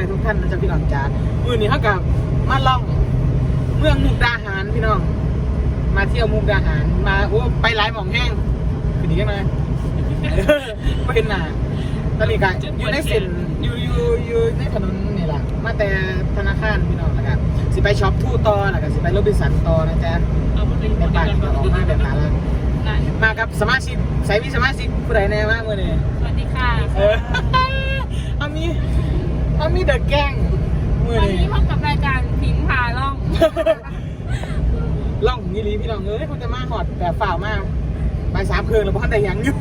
ายทุกท่านนะจ๊ะพี่น้องจ๋ามือนี้เท่ากับมาล่องเมืองมุกดาหารพี่น้อง มาเที่ยวมุกดาหาร มาโอ้ไปหลายหม่องแห้งคือดีกันไหมไม่เห็นหนาตอนนี้ก็อยู่ในเส้นอยู่อยู่อยู่ในถนนนี่แหละมาแต่ธนาคารพี่น้องนะครับสิไปช็อปทู่ต่อแล้วก็สิไปโรบินสันต่อนะจ๊ะเอาไปเลยในบ้านก็ออกมาแบบนั้นละได้มากับสมาชิกใส่มีสมาชิกผู้ใดแน่มากเลยเนี่ยสวัสดีค่ะเอออามี อามีเดอะแกงมือวันนี่นี้พบกับรายการพิงพาล่อง ล่องนี่ลีพี่น้องเอ้ยคนจะมาหอดแต่ฝ่าวมากไปสามคืนแล้วพ่อได้หยังอยู่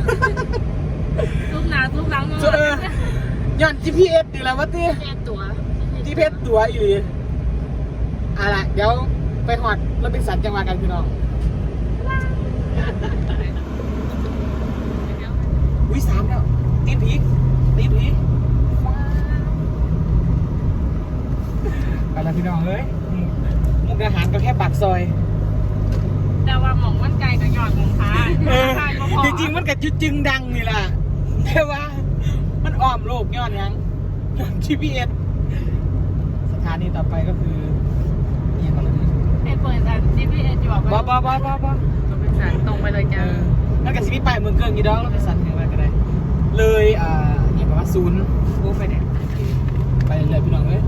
ทุกหนาทุกหลังเจอย้อน GPS ดีแล้ววะตีแก้ตัว GPS ตัวอีหลีเอาล่ะ เดี๋ยวไปหอดรถเป็นสันจังหวะกันพี่น้องวิสามแล้ว ตีนผีตีนผีไป แล้วพี่น้องเอ้ยมุกอาหารก็แค่ปากซอย แต่ว่าหมองวันไกลกับหยอดของค้าเออทานก็พอจริงๆมันกับจุดจึงดังนี่แหละแต่ว่า มันอ้อมโลกย้อนหยัง GPS สถานีต่อไปก็คือเอียงกันเลยให้เปิดอัน GPS อยู่บอกบ้าบ้าบ้าบ้าบ้าก็เป็นสารตรงไปเลยเอจ้าอนั่นกับสิพี่ไปเมืองเกิงกี่ดอกแล้วไปสั่นยังไงก็ได้ เลยอ่าเอียงกันว่าศูนย์โอ้ไปเนี่ยไปเลยพี่น้องเอ้ย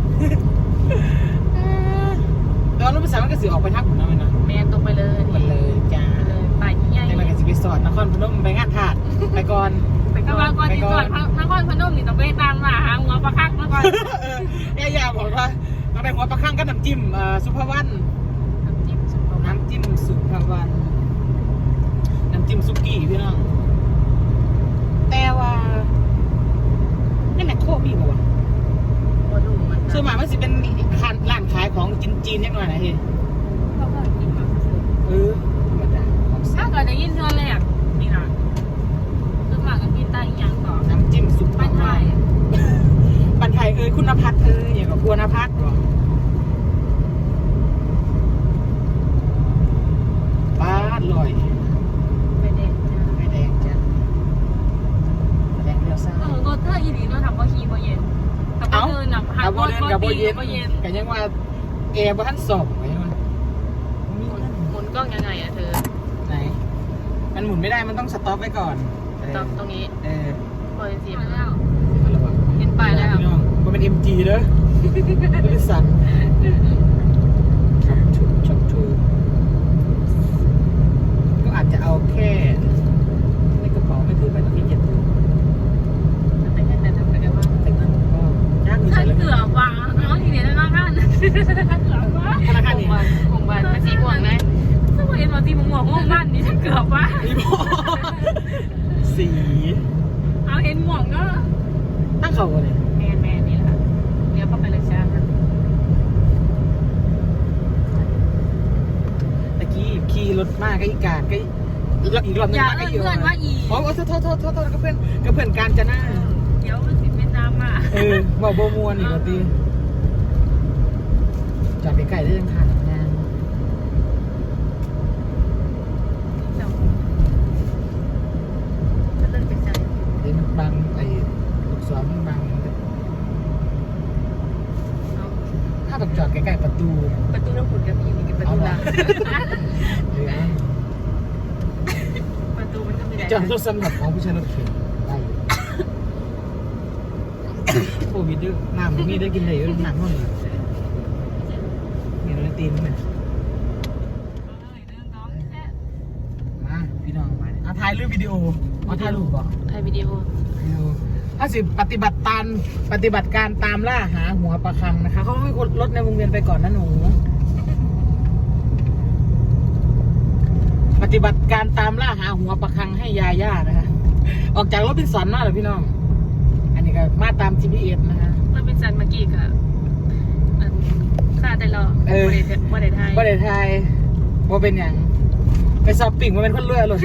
ตอนรถไปสั่นมันก็สิออกไปทักผมนะมันนะแม่ตรงไปเลยไปเลยจ้าไปเลยไปใหญ่จังไรกับสิไปสอดนครพนมไปงานถาดไปก่อนไปก่อนก่อนที่ก่อนนครพนมนี่ต้องไปตามมาหาหัวปลาคักมาก่อนเออย่าอย่าบอกว่าเราไปหัวปลาข้างก็น้ำจิ้มเอ่อซุปเปอร์วันน้ำจิ้มสุกประมาณน้ำจิ้มสุภาวัน น้ำจิ้มซุกี้พี่น้อง แต่ว่านี่แมคโครมีป่าวะ โอ้ดูมัน ส่วนมากมันสิเป็นร้านร้านขายของจีนๆนิดหน่อยนะเฮ้ย เขาก็กินมา เออธรรมดาของแซ่ ถ้า บ เกิดได้ยินเท่าแรกนี่นะคือหมากกับกินใต้อีกอย่างต่อ น้ำจิ้มสุภา ไม่ วั ใช่ นบันไทยเอ้ยคุณพัฒน์เอ้ยอย่างกับบัวนพัฒน์เหรอป้าดลอย ไม่ได้จ้ะ ไฟแดงจ้ะไฟแดงเลี้ยวซ้าย เออรถเธออีหลีเนาะทำว่าขี่บ่เย็นแต่ว่าเดินน่ะหา กับ ร โบ ถ เดิน บ่ กับโบ ตี เย็น บ่เย็นกันยังว่าแอร์บ่ทันสอบไงมันหมุนหมุนกล้องยังไงอะเธอไหน มันหมุนไม่ได้มันต้องสต็อปไว้ก่อนตรงตรงนี้เออพอสิมาแล้วเออระวังเห็นป้ายแล้วพี่น้องมันเป็น MG เด้อไม่ได้สั่นช็อปทูช็อปทูก็อาจจะเอาแค่ในกระเป๋าไม่ถือไปต้องมีเจ็ดถือแต่ก็แต่ทำไปกันว่าแต่เงินก็ยากมีท่าใส่นเลยเกือบวางน้ องทีเดียวแล้วท่านเกือบว่าธนาคารนี่ของบ้านมาสีม่วงเลยถ้าเห็นมาสีม่วงม่วงบ้านนี่ถ้าเกือบว่าสี เอาเห็นม่วงก็ตั้งเขาเลยแมนแมนนี่แหละเดี๋ยวเข้าไปเลยจ้าตะกี้ขี่รถมากก็อีกาดก็อีกรอบนึงมาก็เอื้อนอีกเพื่อนว่าอีอ๋อโทษโทษโทษโทษก็เพื่อนก็เพื่อนการจะหน้าเดี๋ยวมันสิดเป็นดราม่าเออบอกโบมวนอีกตี จอดใกล้ๆได้ยังขาดงานก็เลิกเป็นใจเดี๋ยวมันบังไอ้ลูกศรมันบังเอาถ้าต้องจอดใกล้ๆประตู ประตูน้ำขุนกับพี่นี่คือประตูหลังหรือประตูมันก็ไม่ได้จอดรถสำหรับของผู้ใช้รถเข็นได้อยู่โควิดด้วยน้ำมีได้กินได้อยู่น้ำห้องนี้เห็นอะไร ตีนไหมมาพี่น้องมาเนี่ยเอาถ่ายรูปวิดีโอเอาถ่ายรูปบ่ถ่ายวิดีโอถ้าสิปฏิบัติตามปฏิบัติการตามล่าหาหัวปลาคังนะคะเขาให้รถในวงเวียนไปก่อนนะหนู ปฏิบัติการตามล่าหาหัวปลาคังให้ยาย่านะคะออกจากรถพินสันมาเหรอพี่น้อง อันนี้ก็มาตาม GPS นะคะมันเป็นสันเมื่อกี้ค่ะ ค่าแต่รอเออ บ่ได้ถ่ายประเทศไทยว่าเป็นอย่างไปสอบปิ่งมาเป็นคนเลือเลย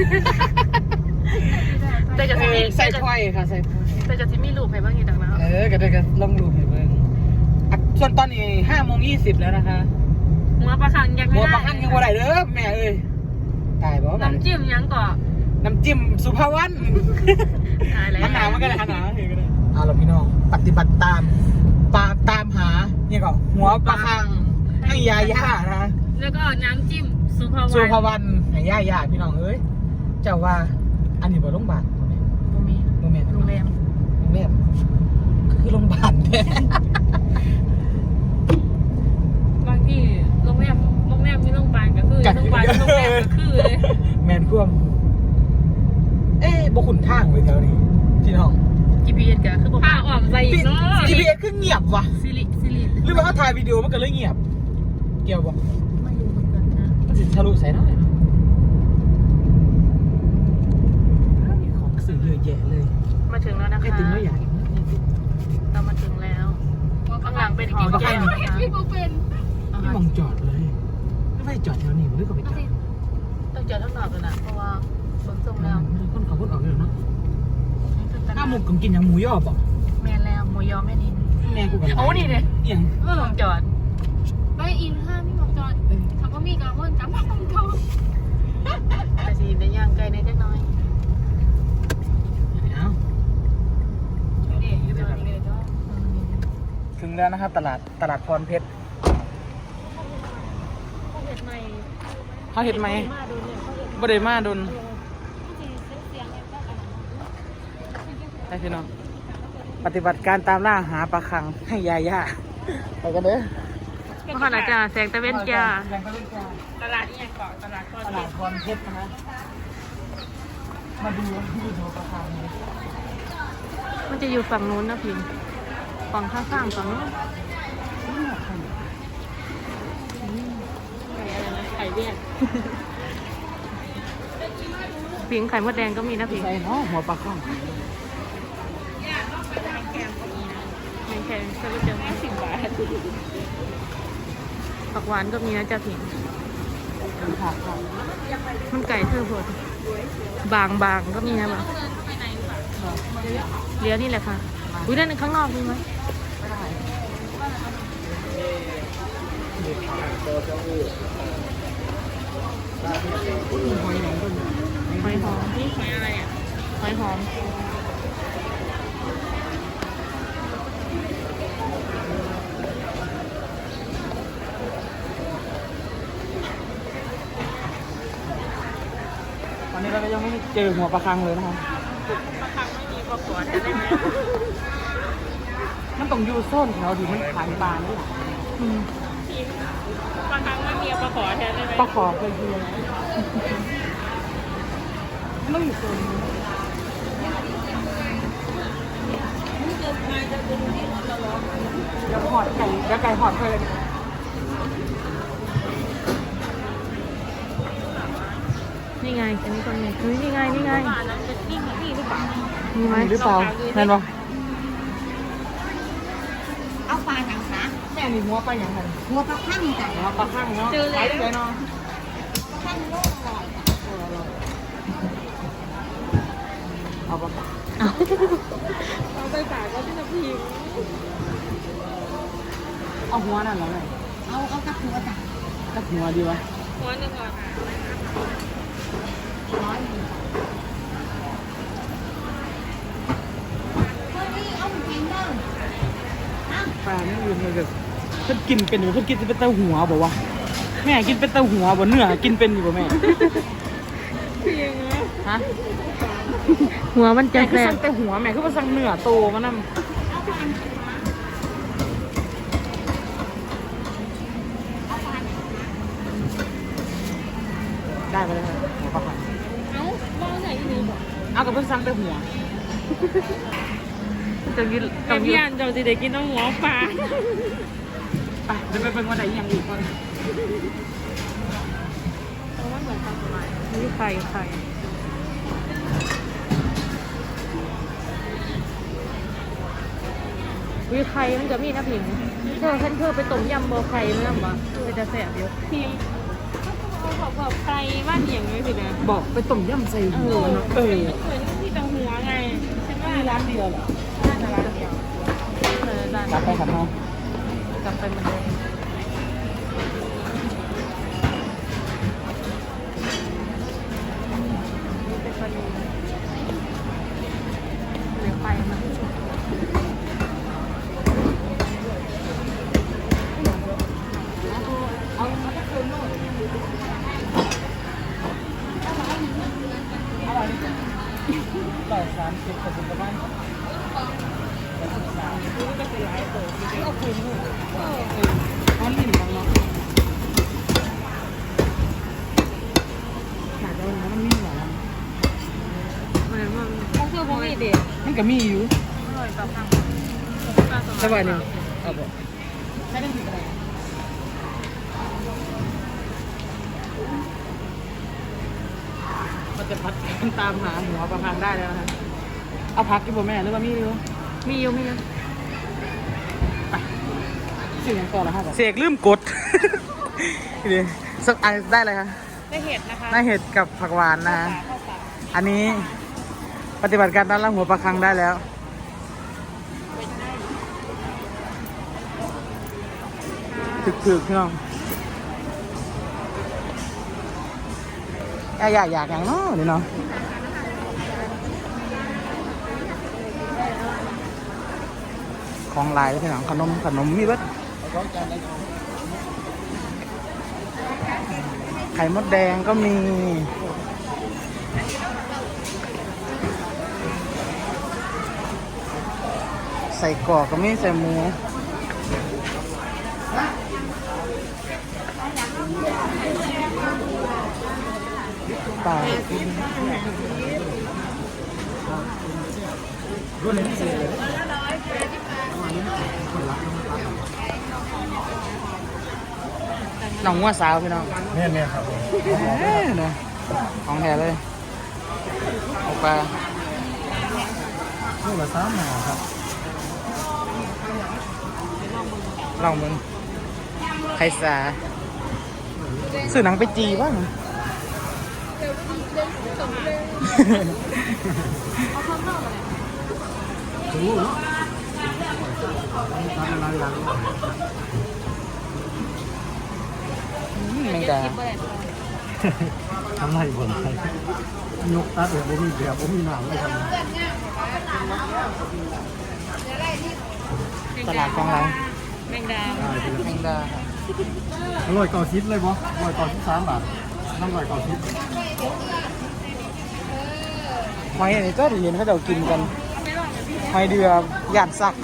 แต่จะเอสิมีอใส่ถ้อยค่ะใส่ถ้อยแต่จะสิมีรูปให้บ้างอยู่ดังแล้วเออก็ได้ก็ลองรูปให้เบิ่งอะส่วนตอนนี้ห้าโมงยี่สิบแล้วนะคะหัวปลาคังยังหัไม่วได้ปลาคังยังบ่ได้เด้อแม่เอ้ยตายบ่น้ำจิ้มยังก่อน้ำจิ้มสุภาวันตายแล้วหันหนาวมันก็ได้หันหนาวเห็นก็ได้เอาล่ะพี่น้องปฏิบัติตามปปลาตามหาเนี่ยก็หัวปลาคัง ให้ยาย่านะแล้วก็น้ำจิ้มสุภาสุภวันวันให้ย่าย่าพี่น้องเอ้ยเจ้าว่าอันนี้บ่โรงพยาบาลบ่แม่นบ่มีบ่แม่นโรงแรมโรงแรมก็คือโรงพยาบาลแท้บางที่โรงแรมโรงแรมมีโรงพยาบาลก็คือโรงพยาบาลมีโรงแรมก็คือเลยแม่นควมเอ๊ะบ่ขุนทางไว้แถวนี้พี่น้อง GPS ก็คือผ้าอ่อมใส่อีกเนาะ GPS คือเงียบว่ะซิริซิริหรือว่าเขาถ่ายวิดีโอมันก็เลยเงียบ เกี่ยวบ่ไม่รู้เหมือนกันนะมันสิทะลุใส่หน่อยเนาะอ้าวมีของสื่อเยอะแยะเลยมาถึงแล้วนะคะไอติมไม่อยากอีกนะไอติมเรามาถึงแล้ว ข้างหลังเป็นหอแก้วนะคะพี่ปูเป็นไม่มองจอดเลยไม่ไปจอดแถวนี้หรือก็ไปจอดต้องเจอทั้งนอกเลยนะเพราะว่าเบิ่งทรงแล้วคนเขาคนออกเลยเนาะถ้าหมูกกินอย่างหมูย่อป่ะแม่นแล้วหมูยอแม่นินแม่กูกันโอ้นี่เลยเอียงเออต้องจอดไป อินห้าพี่บอกจอดถามว่ามีกระวนกับของเขาแต่สิได้ย่างไกลในจักหน่อยเอานี่อยู่ตรงนี้เลยถึงแล้วนะครับตลาดตลาดพรเพชรเขาเห็ดใหม่เขาเห็นไหมมาดูเดบ่ได้มาดนเสียงเนี่พี่น้องปฏิบัติการตามล่าหาปลาคังให้ยาย่าไปกันเด้อ มาขนาดจ้าแสงตะเวนจ้าแรงตะเวนจ้าตลาดนี่ยังเกาะตลาดคอนตลาดพรเพชรนะฮะมาดูที่ดูปลาคังเลยมันจะอยู่ฝั่งนู้นนะพิมฝั่งข้างๆฝั่งนู้นไข่เบี้ยพิงไข่มดแดงก็มีนะพิงใส่เนาะหัวปลาคังไม่แพงแค่เจอมาสิบบาท ผักหวานก็มีนะจ๊ะพิงเป็นผักค่ะมันไก่เธอพดบางบางๆก็มีนะบางเลี้ยวนี่แหละค่ะอุ้ยด้านข้างนอกมีไหมไม่ได้มีหอยแหลมด้วยหอยหอมนี่หอยอะไรอะหอยหอม ตอนนี้ เราก็ยังไม่เจอหัวปลาคังเลยนะคะปลาคังไม่มีปลาขวดได้ไหมมันต้องอยู่โซนแถวที่มันขายปลานี่แหละปลาคังไม่มีปลาขวดแทนได้ไหมปลาขอเคยกินมันต้องอยู่โซนนี้เดี๋ยวหอดไก่เดี๋ยวไก่หอดเคยเลย นี่ไงอันนี้ก็มีเฮ้ยนี่ไงนี่ไงนี่นี่หรือเปล่ามีไหมหรือเปล่าแม่นปะเอาปลาหนังคะแม่นี่หัวปลาอย่างไรหัวปลาข้างไก่หัวปลาข้างเนาะขายได้ไงเนาะข้างโลกอร่อยเอาปะเอาไปฝากก็ที่จะพิมเอาหัวนั่นเหรอแม่เอาเอากระหัวจ้ะตักหัวดีวะหัวหนึ่งก่อนค่ะ ร้อยหนึ่งเฮ้ยนี่เอาหมูแข็งเด้อปลานี่อยู่ในแบบเพิ่นกินเป็นอยู่เพิ่นกินเป็นเต้าหัวบอกว่าแม่กินเป็นเต้าหัวบ่เนื้อกินเป็นอยู่บ่แม่ฮะหัวมันจะแม่คือแสบสั่งแต่หัวแม่คือว่าสั่งเนื้อโตมานำได้ พิ่นสั่งแต่หัวต้องยืนต้องยืนเราจะได้กินน้ำหัวปลาไปเดี๋ยวไปเบิ่งว่าได้อีหยังอีกก่อนนี่ไข่ไข่วิไข่มันจะมีนะพิมเธอฉันเธอไปต้มยำโบไข่เมื่อบ่มันจะแสบอยู่พิม ขอบขอบไข่บ้านอย่างนี้สินะบอกไปต้มยำใส่หัวเนาะเออเหมือนที่ตังหัวไงฉันว่ามีร้านเดียวเหรอน่าจะร้านเดียวเออร้านกลับไปครับเนาะกลับไปเหมือนเดิมนี่เป็นปลาดูเหลือไฟมัน ร้อยสามสิบกับประมาณร้อยสิบสามก็คือหลายตัวที่เอาคืนหูเออเขาลิ้นของเนาะหาได้นะมันมีหรอ มันมันก็คือพวกนี้เด็ กมันก็มีอยู่อร่อยแบบทางสบายหนึ่งเอาบ่ใช้ได้ถึงอะไรมันจะพัดกันตามหาหัวประพังได้แล้วนะฮะเอาพักกี่บ่แม่หรือว่ามีอยู่มีอยู่มีอยู่เสียงก่อนละห้าเสกลืมกดเดี๋ยวสักอันได้เลยค่ะได้เห็ดนะคะได้เห็ดกับผักหวานนะฮะอันนี้ ปฏิบัติการด้านล่างหัวประคังได้แล้ว ถึกๆพี่น้องอยากอยากอยากอย่างเนาะนี่เนาะของลายพี่น้องขนมขนมมีเบิดไข่มดแดงก็มี ใส่กรอกก็มีใส่หมูปลาน้องงัวสาวพี่น้องเนี่ยเนี่ยครับเอ้ยเนาะของแท้เลยเอาปลาลูกละสามหน่อครับ ลองมึงไข่สาสื่อหนังไปจีบ้างถูเนาะทำอะไรหลังแมงดาทำไรบ่นไรยกตัดแบบบ่มีแบบบ่มีหนังไม่ทำตลาดกองไร แมงดาได้ทีแมงดาอร่อยเก่าชิดเลยบ่อร่อยเก่าชิดสามบาทน้ำอร่อยเก่าชิดหอยอันนี้ก็ได้ยินเขาเดี๋ยวกินกันหอยเดือหยาดสัก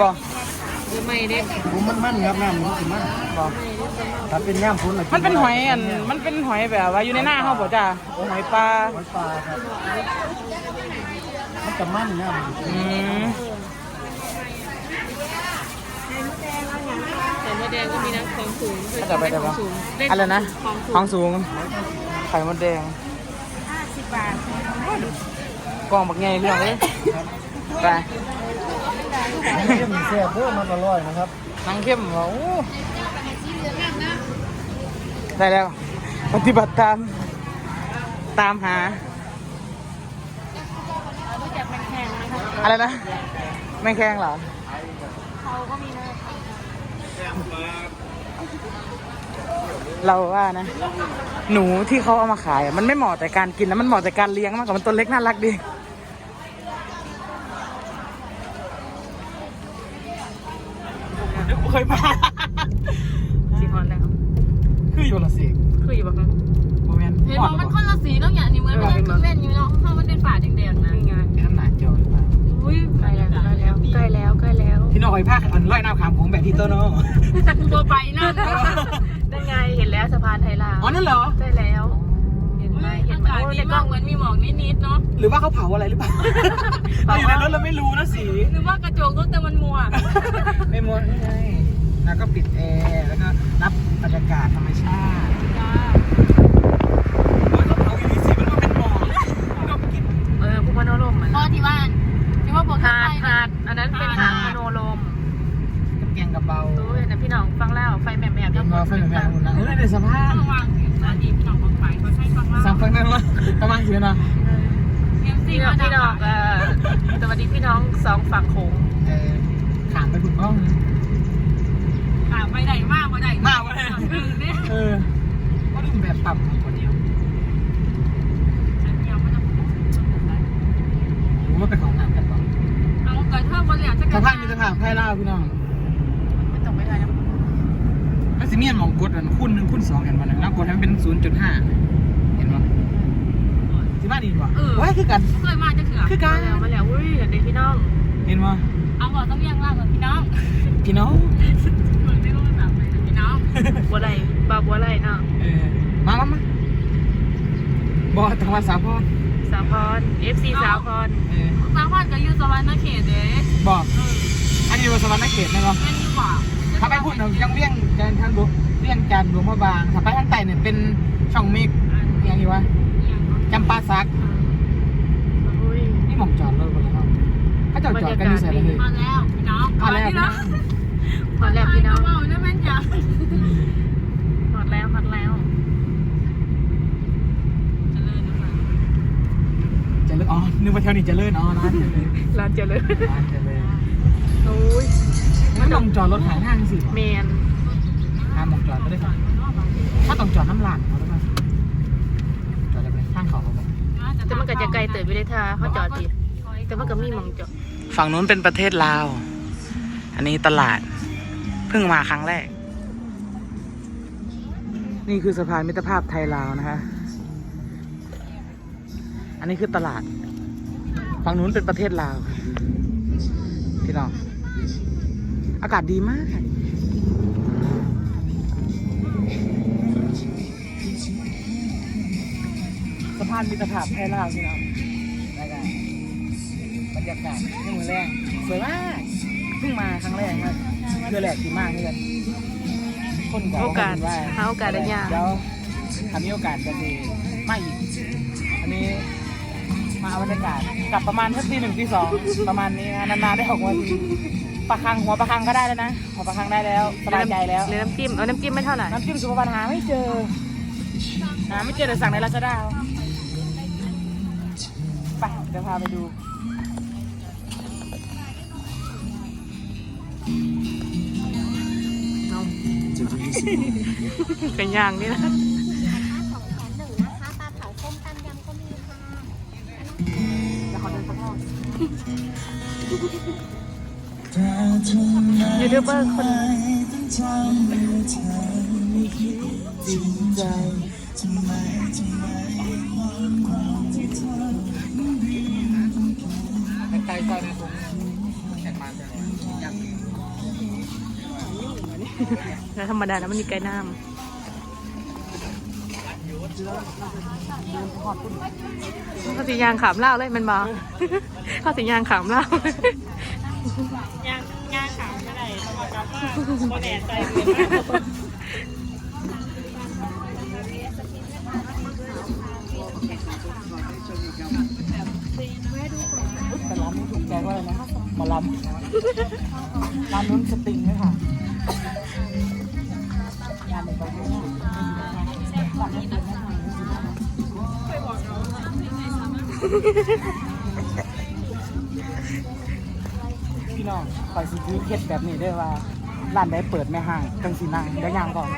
บอกหรือไม่เด็กผมมันมันครับน้ำมันสิมันบอกถ้าเป็นย่ามพุ้นมันเป็นหอยอันมันเป็นหอยแบบว่าอยู่ในหน้าเขาบอกจ้าโอ้หอยปลาหอยปลาครับมันจะมันย่ามอืม แต่มดแดงก็มีนะของสูงก็จะไปได้ขอปะงสูงอะไรนะของสูของงสูง ไข่มดแดงห้าสิบบาทกล่องบักไงพี่น้องเลยไปเยี่ยมแซ่บเพิ่มมันอร่อยนะครับนังเข้มเหรอโอ้ได้แล้ว ปฏิบัติตาม ตามหา รู้จักแมงแคงไหมคะอะไรนะ ไม่แข้งเหรอ เขาก็มีนะ เราว่านะ หนูที่เขาเอามาขาย มันไม่เหมาะแต่การกินนะมันเหมาะแต่การเลี้ยงมากกว่ามันตัวเล็กน่ารักดี เคยมา สีฮอนแล้ว คืออยู่ละสิ คืออยู่แบบนั้น โมเมนต์ เห็นบอกมันคนละสีแล้วอย่างนี้เหมือนมันยังเล่นอยู่เนาะถ้ามันเป็นฝาแดงๆนะ นี่ไง เป็นน้ำหนาเจียวหรือเปล่า อุ้ย ใกล้แล้วใกล้แล้วใกล้แล้วใกล้แล้ว พี่น้องหอยผ้าอันร้อยน้ำขามผมแบบที่โตโน่ ตัวไปนะ ได้ไงเห็นแล้วสะ พานไทยลาวอ๋อนั่นเหรอ ใช่แล้ว เห็นไหมเห็นไหมอากาศโอ้ดีในกล้มาอกงเหมือนมีหมอกนิดๆเนาะ หรือว่าเขาเผาอะไรหรือเปล่าเราอยู่ในรถเราไม่รู้นะสีหรือว่ากระจกรถแต่มันมัว ไม่หมดนี่ไงแล้วก็ปิดแอร์แล้วก็รับบรรยากาศธรรมชาติโอ้ยเขาเผาอยู่นี่สิมันก็เป็นหมอกมันก็กินเออภูพานโรมมันพอที่บ้านที่ว่าบอกหาไปดหาดอันนั้นเป็นหาดพโนโลมกับแกงกับเบาตู้เห็นนะพี่น้องฟังแล้วไฟแม่แม่เดี๋ยว มาไฟแม่หุ่นนะเออในสภาพระวังสาดีหนองบางไฟเขาใช้ฟังล่าสามฟังนั่นวะประมาณกี่นาเตรียมซีพี่น้องมาพี่น้องเอ่อสวัสดีพี่น้องสองฝั่งโขงเออขามไปคุณป้อง ค่ะไปไหนมากไปไหนมากวะเนี่ยเนี่ยเออก็ดูแบบปรับคนเดียวฉันยังไม่ต้องผมว่าเป็นของหนักกันก่อนเอาเกิดเพิ่มบนเหลี่ยมจะสภาพมีสภาพไพ่ล่าพี่น้องไม่ต้องไปไหนนะมัน สิจะมีอันหมองกดอันคูณหนึ่งคูณสองเห็นป่ะแล้วกดให้มันเป็นศูนย์จุดห้าเห็นป่ะที่บ้านนี่ป่ะว้ายคือกัน เคยมาจะเถื่อคือกัมานแล้วมาแล้วอุ้ยอยากได้พี่น้อง เห็นป่ะเอาบอกต้องเรียกว่าแบบพี่น้องพี่น้องเหมือนไม่รู้แบบไหนพี่น้องบัวไหลบาบัวไหลเนาะเออมามามาบอจังหวัดสาพรสาพร FC สาพรเออสามพันก็อยู่สวรรค์นเขตเด้บอกอันนี้เป็นสวรรค์เขตนะครับแม่นดีกว่า ถ้าไปพูดถึงยังเวียงจันทร์บุเวียงจันทร์หลวงพระบางถ้าไปทางใต้เนี่ยเป็นช่องเมฆอย่างนี้วะจำปาสักอุ้ยนี่หมองจอดรถบนแล้วเขาจอดจอดกันอยู่ใส่เลยมาแล้วพี่น้องมาแล้วพี่น้องฮอตแล้วพี่น้องเบาๆได้แม่นจ้ะฮอตแล้วฮอตแล้วเจริญนะคะเจะเลื่อนอ๋อนึกว่าแถวนี้เจะเลื่อนอ๋อร้านเจะเลื่อนร้านเจริญร้านเจะเลื่อนโอ้ย งั้นลองจอดรถหางทางสิแมนหาหมองจอดไม่ได้ค่ะถ้าต้องจอดน้ำลานเขาได้ไหมจอดได้ไหมข้างเขาเขาบอกแต่มันก็จะไกลเติบไปได้ท่าเขาจอดดิแต่มันก็มีหมองจอดฝั่งนู้นเป็นประเทศลาว อันนี้ตลาด เพิ่งมาครั้งแรก นี่คือสะพานมิตรภาพไทยลาวนะคะ อันนี้คือตลาด ฝั่งนู้นเป็นประเทศลาว พี่น้อง อากาศดีมาก สะพานมิตรภาพไทยลาวพี่น้องแล้วก็บรรยากาศนี่มือแรงสวยมากเพิ่งมาครั้งแรกครับเพื่อแหลกดีมากนี่กันคนโอกาสว่หาโอกาสได้ยากเดี๋ยวถ้ามีโอกาสจะดีมาอีกอันนี้มาเอาบรรยากาศกลับประมาณทักที่หนึ่งที่สองประมาณนี้นะนานๆได้ออกมาที ประคังหัวประคังก็ได้แล้วนะหัวประคังได้แล้วสบายใจแล้วหรือน้ำจิ้มเอาน้ำจิ้มไม่เท่าไหร่น้ำจิ้มสุขภัณฑ์หาไม่เจอหาไม่เจอเดี๋ยวสั่งในลาซาด้าไปเดี๋ยวพาไปดูเอากันย่างนี่นะข องแถมหนึ่งนะคะปลาเผาส้มตำยำก็มีค่ะเดี๋ยวขอเดินข้างนอกยูทูบเบอร์คนจริงใจใกล้ๆก็ในผมแข่งมันจะยังแล้วธรรมดาแล้วมันมีไก่น้ำเขาสียางขามเล่าวเลยมันบอเขาสียางขามเล่าว ยางยางขาวไม่ได้เพราะว่ากลับมาโมแน่ใจเลยแต่ร้านนี้ถูกใจว่าอะไรนะหมาลำร้านนู้นสติงเลยค่ะงานในตรงนี้ พี่น้องคอยสิซื้อเคล็ดแบบนี้ด้วยว่าร้านได้เปิดแม่ห้างจังสีนางเดี๋ยวยางก่อน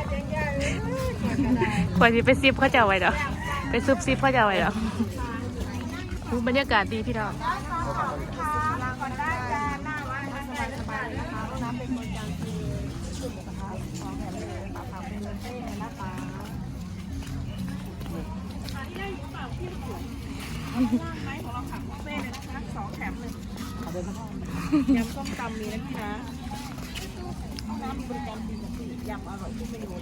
ควรจะไปซิปเขาจะเอาไว้เดอกไปซุบซิปเขาจะเอาไว้เดอกอู้บรรยากาศดีพี่น้องอืม ยำส้มตำมีนะพี่นะน้ำบริการดีกับพี่ยำอร่อยทุกเมนู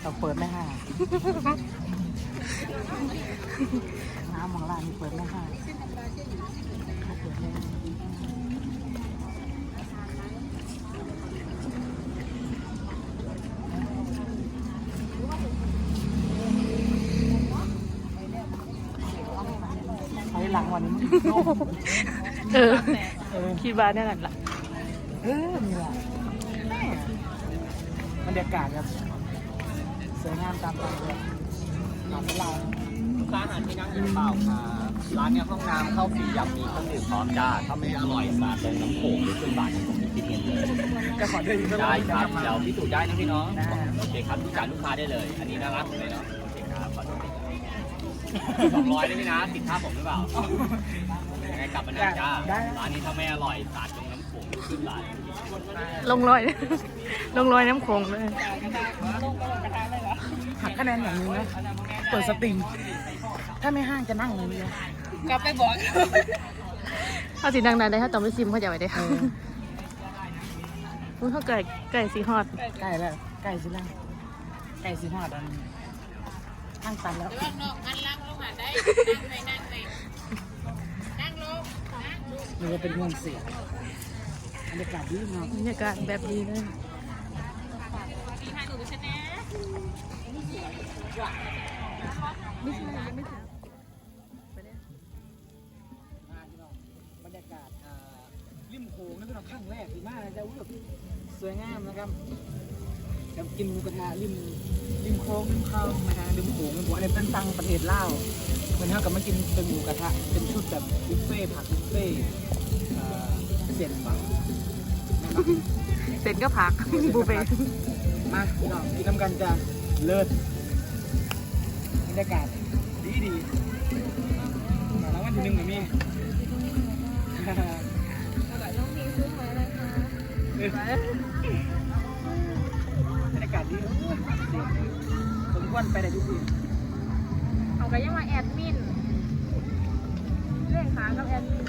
เราเปิดไม่ห้างน้ำของร้านนี้เปิดไม่ห้างเขาเปิดไม่ห้างถอยหลังวันนี้ เออเออคิดบ้านนั่นแหละเออนี่แหละแม่บรรยากาศแบบสวยงามตามใจเลยหนอนเราลูกค้าอาหารที่นั่งกินเปล่าครับร้านเนี้ยห้องน้ำเข้าฟรียำมีเครื่องดื่มพร้อมจ้าถ้าไม่อร่อยสาดลงน้ำโขงหรือขึ้นบาทผมมีคิดเงินเลยจะขอเดินอีกสักได้อยครับเดี๋ยวพิสูจน์ได้นะพี่น้องได้โอเคครับจ่ายลูกค้าได้เลย อันนี้น่ารักเลยเนาะโอเคครับขอโทษสองร้อยได้ไหมนะติดค่าผมหรือเปล่ายังไง กลับมาหน้าจ้าร้านนี้ถ้าไม่อร่อยสาดลงน้ำโขขงขึ้นหลายลงรอย ลงรอยน้ำโขงเลย หักคะแนนอย่างหนึงนะเปิดสตรีมถ้าไม่ห้างจะนั่งเลยเนี่ยกลับไปบอกเขาสิดังๆได้เขาต้องไปซิมเขาจะไว้ได้ค่ะพูดเขาไก่ไก่สีฮอด ใกล้แล้วใกล้สิแล้วใกล้สิหอดอันห้างตันแล้ว นอกอันล่างลงมาได้นั่งไปนั่งไปนั่ง เรือว่าเป็นห่วงเสียบรรยากาศดีเนาะบรรยากาศแบบดีเลยดีค่ะหนูชนะบรรยากาศอ่ริมโขงนั่นเป็นครั้งแรกที่มาเลยจะอู้แบบสวยงามนะครับกับกินหมูกระทะริมริมโค้งริมเขานะฮะริมโขงเป็นหัวในเป็นตังประเทศลาววันนี้เรากับมากินเป็นหมูกระทะเป็นชุดแบบบุฟเฟ่ผักบุฟเฟ่ เส้นบางเสร็จก็พักบูเฟ่ต์มาพี่น้องกินน้ำกันจะเลิศบรรยากาศดีดีมาแล้ววันที่หนึ่งกับมี่บรรยากาศดีสมควรไปได้ทุกที่เอาก็ยังมาแอดมินเรื่องขากับแอดมิน